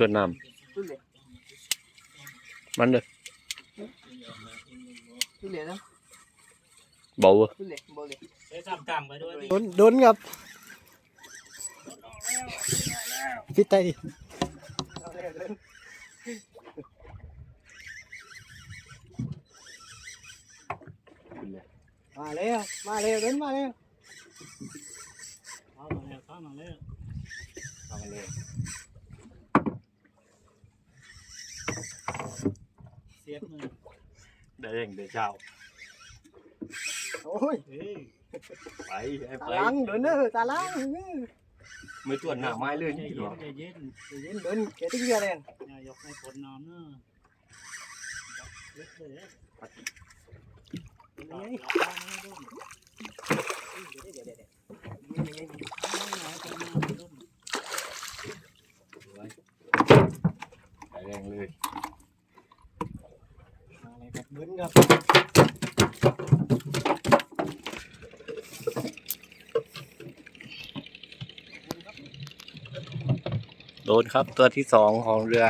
ตัวน้ขึ้นเลยำมันเลยขึ้นเลยนะเบาเว้ยขึ้นเลยบอลเลยเดี๋ยวทำกลางไปด้วยดิโดนโดนครับพิดไตดิมาแล้วมาแล้วเดินมาแล้วเอามาแล้วเข้ามาแล้วเอามาเลย เสียบมือได้เองเดี๋ยวเช้าโอ้ยเฮ้ยไปให้ตาไปลังเดินเด้อตาลังไม่ตัวหน้าไม้เลยใจนี่เย็หรอนใจเย็นเดินเดินเกติ้งเรือแรงอย่ายกให้ผลน้ำเนอะยกเลยเอ้ยเอาเอาเอาเอาเอาเอาเอาได้แรงเลยมาเลยครับเดินครับโดนครับตัวที่สองของเรือ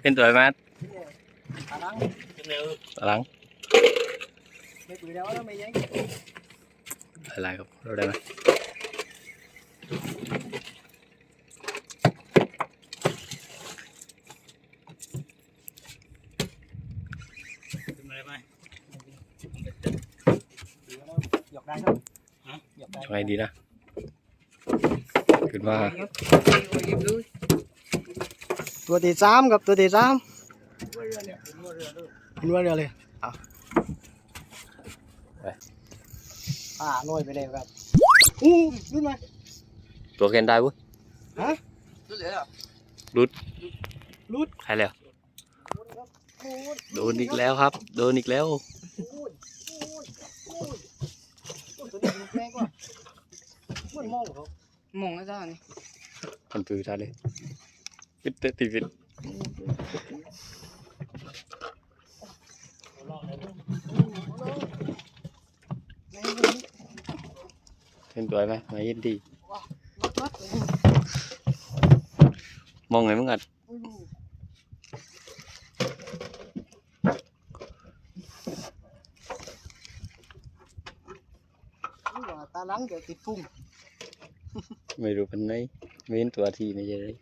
เป็นตัวไหมตาลังเร็วตารางไม่ปืนแล้วแล้วไม่ยังอะไรครับเราได้ไหม ทำอะไรไหม หยอก ได้ครับฮะหยอกได้ทำไงดีนะขึ้นมาตัวที่สามกับตัวที่สามขึ้นว่าเรือด้วยเห็นว่าเรือเลยเอาอ่าน้อยไปเลยครับอู้ขึ้นมาตัวแกนได้เว้ยขึ้นเลยเหรอใครแล้วโดนอีกแล้วครับ โดนอีกแล้วตัวนี้มันแรงกว่า มันมองเขามองแล้วจ้านี่มันปืนท่าเลยปิดเตะตีปิดรอดแล้วด้วยเป็นตัวไหมมาเย็นดีมัดเลยมองไงมึงอัดนี่ว่าตาลังเดี๋ยวติดพุ่ง ไม่รู้เป็นไหนไม่เห็นตัวทีไม่ใช่เลย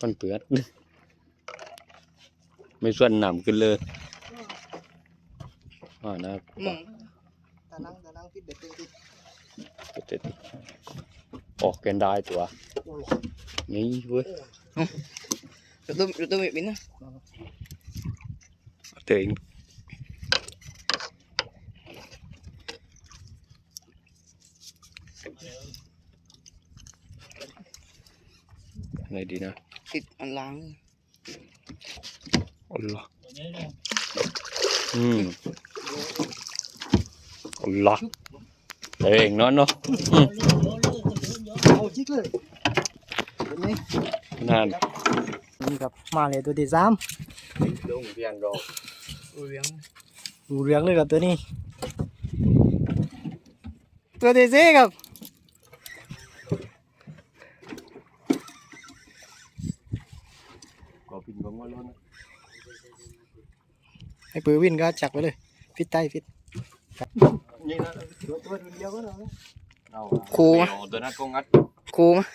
มันเปื้อนไม่ส่วนหนำขึ้นเลยอ่านะมองตาลังตาลังติดเด็ดติดปิดเตะตี ออกกันได้ตัวโอ้ยนี่เว้ยจุดตัวจุดตัวบินนะเจ๋งอะไรดีนะติดอันล้างอัลลอฮ์ตัวนี้เนี่ยอืมอัลลอฮ์ เจ๋งเนาะเนาะเอาจิกเลยเห็นไหมนั่นนี่ครับมาเลยตัวที่สามลงเพียงรอเลี้ยงดูเรื่องเลยครับตัวนี้ ตัวที่สี่ครับก็ปินบังว่าล้นให้ปืนวินก็จักไปเลยฟิตใต้ฟิตนี่นะตัวตัวเดียวก็ได้เราครูมะตัวนั้นก็งัด ครูมะ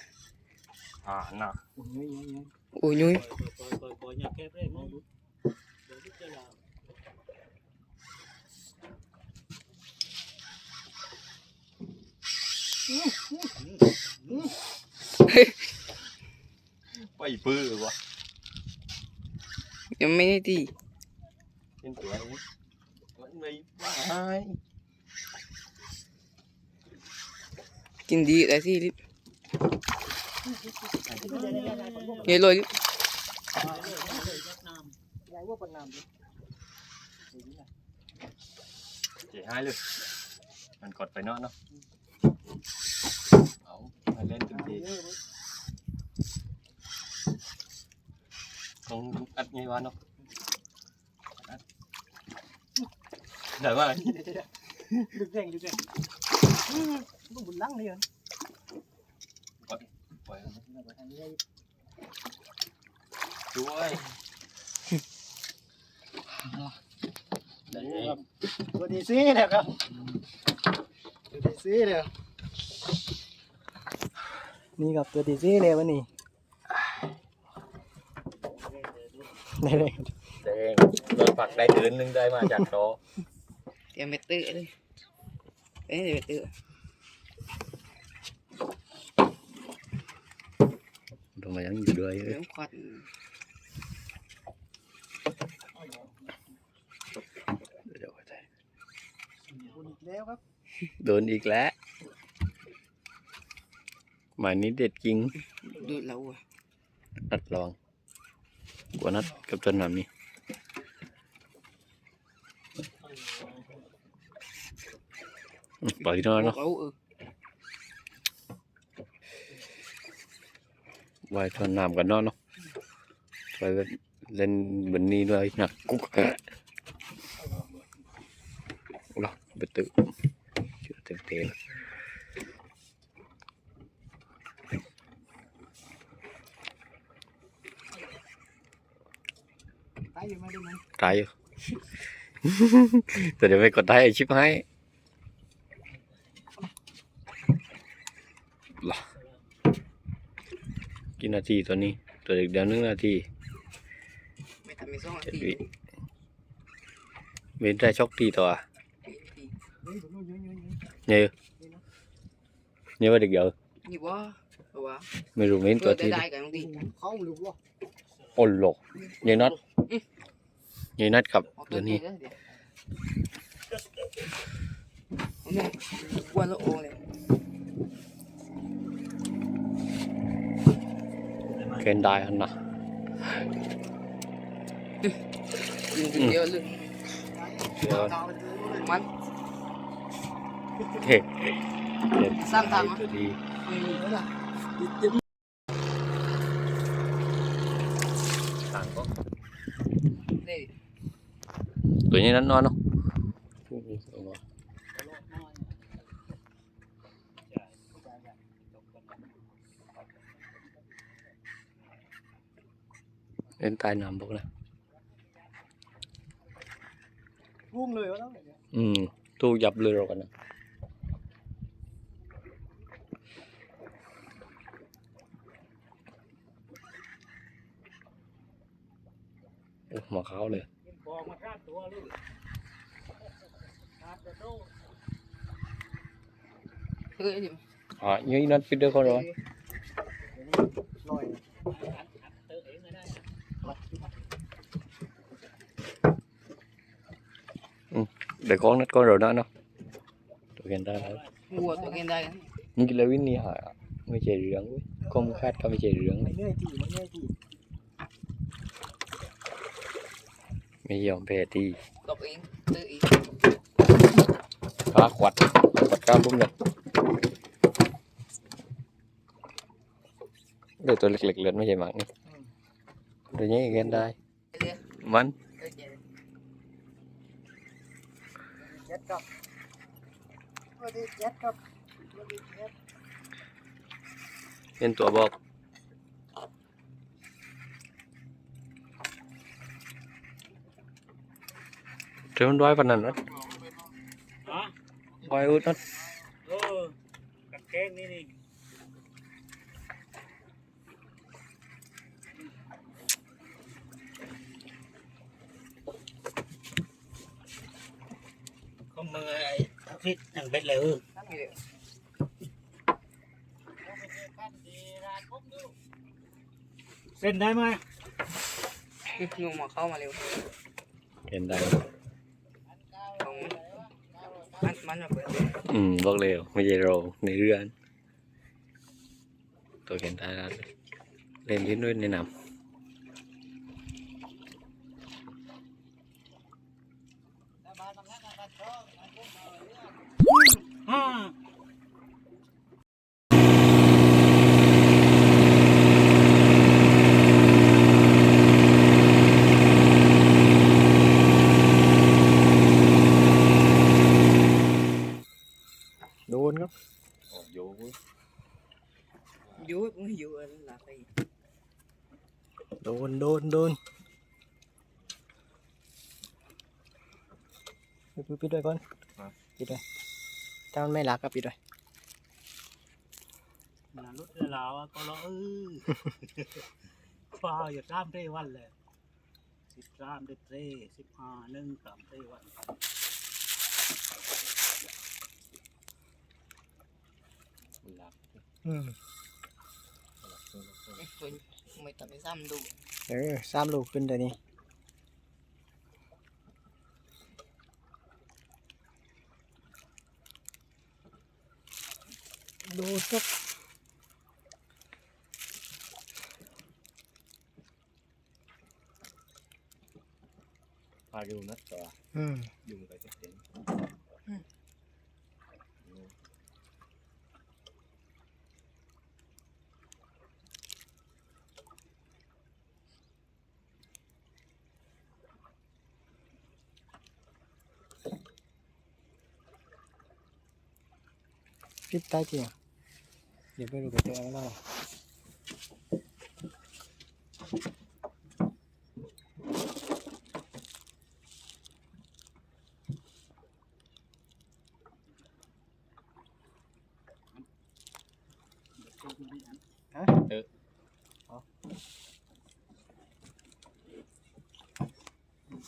อ่าน่ะโอ้ยยุ้ยปล่อยปล่อยปล่อยอย่าแคบเลยมองดูเดี๋ยวพิจารณาไปปื้อวะยังไม่ได้ตีเป็นตัวนี้มันไม่ไปกินดีแต่ที่ลิเนี่ยลอยลิใหญ่ว่าปนน้ำเจ๋ให้เลยมันกดไปเด้วยได้ตัวดีซีเนี่ยครับตัวดีซีเนี่ยนี่ครับตัวดีซีเลยวันนี้ได้เลยแดงโดนปักได้คืนนึงได้มาจากโตเตรียมเม็ดตื้อเลยเอ้ยเม็ดตื้อทำไมยังอยู่ด้วยเดี๋ยวขวดเดี๋ยวใจบุญอีกแล้วครับโดนอีกแล้วหมายนี้เด็ดจริงดูดเราอะนัดลองกว่านัดกับต้นน้ำนี่ปล่อยนอนบอเนาะ กเราเออ ไว้ต้นน้ำกันเนอนเนาะไปเล่นบนนี้ด้วยนะกุ๊กแกะหรอไปตึกเชื่อเต็มเต็มตายอยู่ไหมดูไหมตายอยู่แต่เดี๋ยวไปกดได้ไอชิปให้หร กี่นาทีตัวนี้ ตัวเด็กเดียวหนึงนาทีไม่ทำไม่ส่งนาเจ็ดทีวิเว้นได้ช็อกทีตัวเฮ้ยผมยุ่งยุ่งยุ่งยุ่งเนี่ยเนี่ยว่าเด็กเดียวนี่ว่าเอาวะไม่รู้เว้นเอตัวอได้ทีได้กันบางทีเข้าหรือวะโอ้โหลกยายนัดยายนัดกับเอาตัตัววนี้นี้เดี๋ยวเอาเนี่ยวันละโอ่งเลย เกณฑ์ได้อันนะยิงคนเดียวเลยเดี๋ยวดาวไปเลยมันเฮ้เด็ดสามทางอะตัวดีอืมแล้วล่ะต่างก็นี่ตัวนี้นั้นนอนเนาะ เล่นใต้น้ำพวกนะรุ่งเลยวะแล้วอืมตู้ยับเลยเรากันนะโอ้หมาขาวเลยบอกมาฆ่าตัวลูกฆ่าตัวโตเฮ้ยดิอะยี่นัดปิดเด้อเขาเหรอ ลอย เตอเองไม่ได้ เดี๋ยว con นัด con rồi đó nó tụi khen ta đấy วัวตัวกินได้กัน nhưng cái lời ni hỏi mới chạy rượng với không khát không chạy rượng ไม่เหนื่อยทีไม่เหนื่อยที mới dòm về thì ตกเองตื้อเอง phá quạt quạt cao cũng nhật để tôi lịch lịch lên mới chạy mạng đi rồi nhé ghen đây เดี๋ยว mắn เดี๋ยวเดี๋ยว เจ็ดครับวันนี้เจ็ดครับวันนี้เจ็ด lên tủa bọc Trốn đói phần นั้นฮะ đói út nó เออกับแกงนี่นี่ ก็มือไอ้ทักฟิตยังเบ็ดเลยเออตั้งอยู่เดี๋ยวเส้นได้ไหมงงมาเข้ามาเร็ว hiện đây ของมันมันมาเปิด ừ bốc lều mới về rồi này đưa anh tôi hiện tại โดนครับออกโยกเว้ยยุบไม่ยุบแล้วหลับไปโดนโดนโดน ปิดปิดด้วยก่อนปิดด้วยถ้ามันไม่รักก็ปิดด้วยนารุดเรือลาวอะก็รอเออฟ้าวอย่าตามเต้วันเลยสิบสามเดือนเต้สิบห้าหนึ่งสามเต้วันอืมไอ้คนไม่ต้องไปซ้ำดูเออสามลูกขึ้นเดี๋ยวนี้ ดูสักพาดูนะตัวอื มยุงไปก็เห็น ปิดใต้เตียงเดี๋ยวไปดูไปเจอกันแล้ว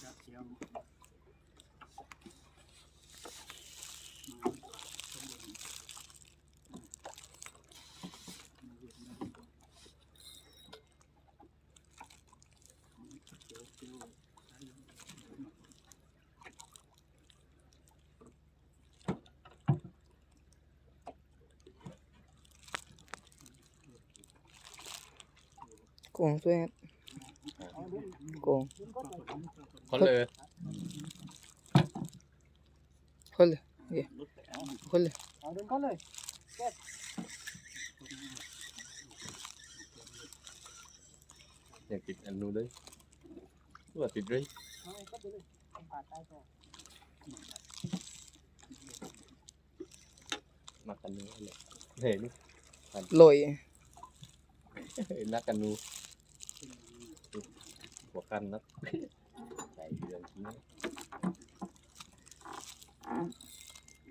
จับเชียว โกงตัวเองโกงคนเลยคนเลยเดี๋ยวคนเลยเอาเดินก่อนเลยอยากติดอันนู้นเลยว่าติ ห็นลอยนักกันนู้หัวกันนักใส่เดือนนี้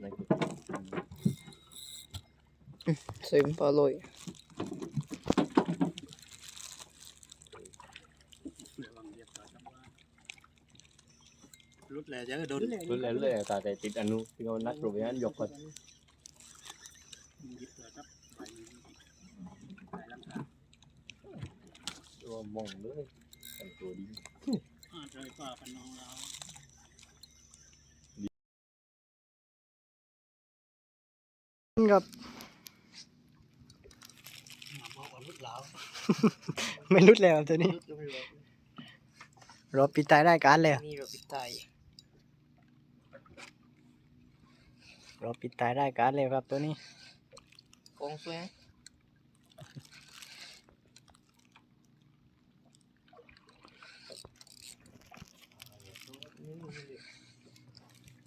นั่นคือใส่เป็นปลาลอยรุดแล้วจะโดนรู้แล้วเลยตาแต่ติดอันนู้นที่เขานักโปรเวนันยกก่อน ยึดตัวจับใบใบลำคา ตัว มองเลยแต่งตัวดีอาใจป้ากันน้องเราครับมาบอกว่ารุดแล้วไม่รุดแล้วตัวนี้รอปิดตายได้การแล้วนี่เราไปตายรอปิดตายได้การแล้วครับตัวนี้โกงตัวเอง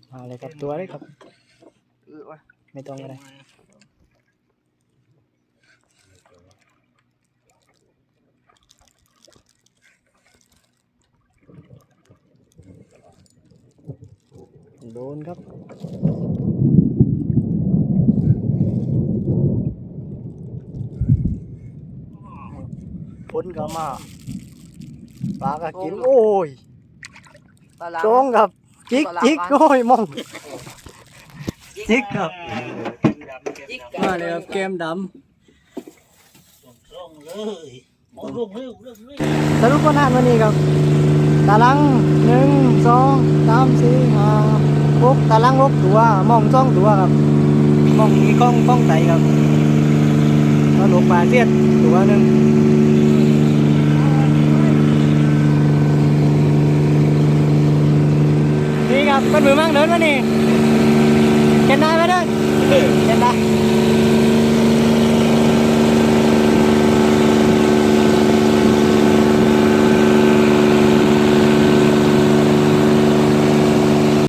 เอาเลยครับตัวเลยครับ เออวะไม่ต้องอะไรโดนครับพ้นก็มาปลาก็กิน โอ้ย ปลาลาโจงครับ จิกจิกโอ้ยมอง จิกครับ จิกมาเลยครับเกมดส่งเลยมองลงเร็วเร็วเร็วำสรุปผลงานวันนี้ครับ ตารางหนึ่งสองสามสี่ห้าหกตารางหกตัวมองสองตัวครับมองมีกล้องกล้องไตครับแล้วลงปลาเสียดตัวหนึ่ง นี่ครับเป็นมือมั่งเ